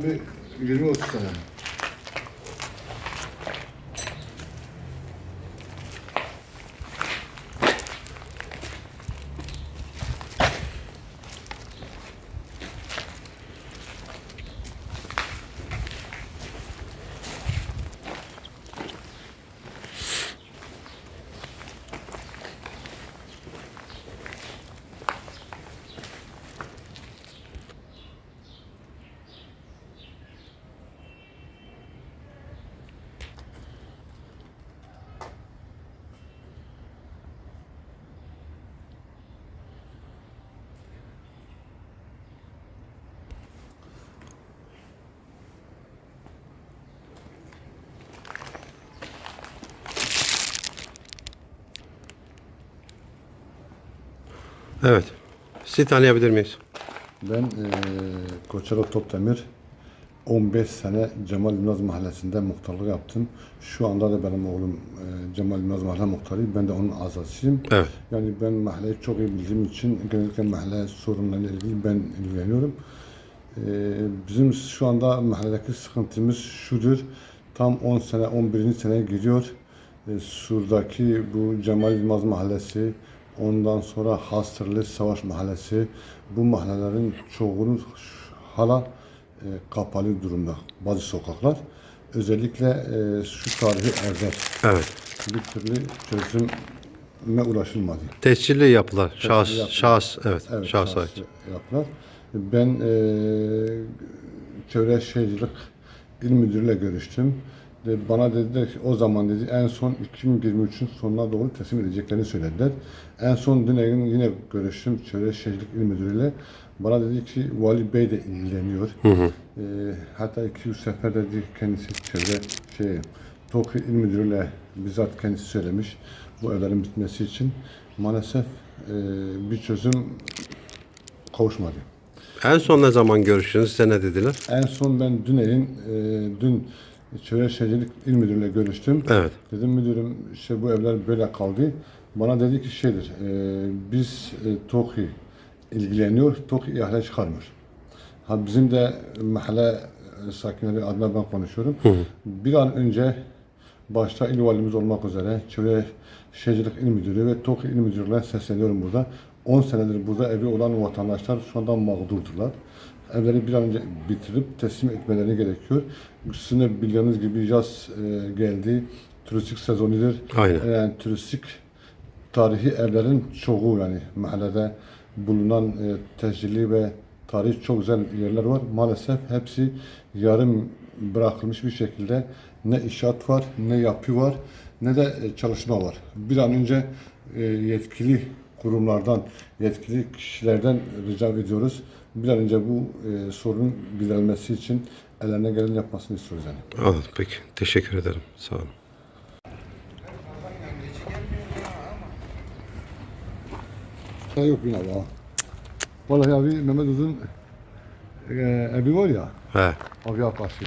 15, 20 30 sene. Evet. Sizi tanıyabilir miyiz? Ben eee Koçero Topdemir 15 sene Cemal Yılmaz Mahallesi'nde muhtarlık yaptım. Şu anda da benim oğlum eee, Cemal Yılmaz Mahalle Muhtarı. Ben de onun azasıyım. Evet. Yani ben mahalleyi çok iyi bildiğim için genellikle mahalle sorunlarıyla ilgili ben ilgileniyorum. Eee, bizim şu anda mahalledeki sıkıntımız şudur. Tam 10 sene, 11. seneye giriyor. E, Sur'daki bu Cemal Yılmaz Mahallesi, ondan sonra Hasırlı Savaş Mahallesi, bu mahallelerin çoğunu hala e, kapalı durumda. Bazı sokaklar. Özellikle e, şu tarihi evler Evet. bir türlü çözüme ulaşılmadı. Tescilli yapılar. Şahıs, yapılar. şahıs, evet, Evet, şahıs ait. yapılar. Ben eee Çevre Şehircilik İl Müdürü'yle görüştüm. De bana dediler ki o zaman dedi en son 2023'ün sonuna doğru teslim edeceklerini söylediler. En son dün yine görüştüm Çevre Şehircilik İl Müdürü'yle. Bana dedi ki Vali Bey de ilgileniyor. Eee, hatta iki üç sefer dedi kendisi çevre şey TOKİ İl Müdürü'yle bizzat kendisi söylemiş bu evlerin bitmesi için. Maalesef eee, bir çözüm kavuşmadı. En son ne zaman görüştünüz? Size ne dediler? En son ben dün elin, e, dün Çevre Şehircilik İl Müdürü'yle görüştüm. Evet. Dedim müdürüm işte bu evler böyle kaldı. Bana dedi ki şeydir, e, biz e, TOKİ ilgileniyor, TOKİ ihale çıkarmıyor. Ha bizim de mahalle e, sakinleri adına ben konuşuyorum. Bir an önce başta il valimiz olmak üzere Çevre Şehircilik İl Müdürü ve TOKİ İl Müdürlüğüne sesleniyorum burada. 10 senedir burada evi olan vatandaşlar şu anda mağdurdurlar. Evleri bir an önce bitirip teslim etmeleri gerekiyor. Sizin bildiğiniz gibi yaz e, geldi. Turistik sezonidir. Aynen. Yani turistik tarihi evlerin çoğu yani mahallede bulunan e, tescilli ve tarihi çok güzel yerler var. Maalesef hepsi yarım bırakılmış bir şekilde ne inşaat var, ne yapı var, ne de e, çalışma var. Bir an önce e, yetkili kurumlardan, yetkili kişilerden rica ediyoruz. Bir an önce bu e, sorunun giderilmesi için ellerine gelen yapmasını istiyoruz yani. Anladım. Peki. Teşekkür ederim. Sağ olun. Ha yok yine var. Vallahi abi Mehmet Uzun e, evi var ya, He. abi karşı.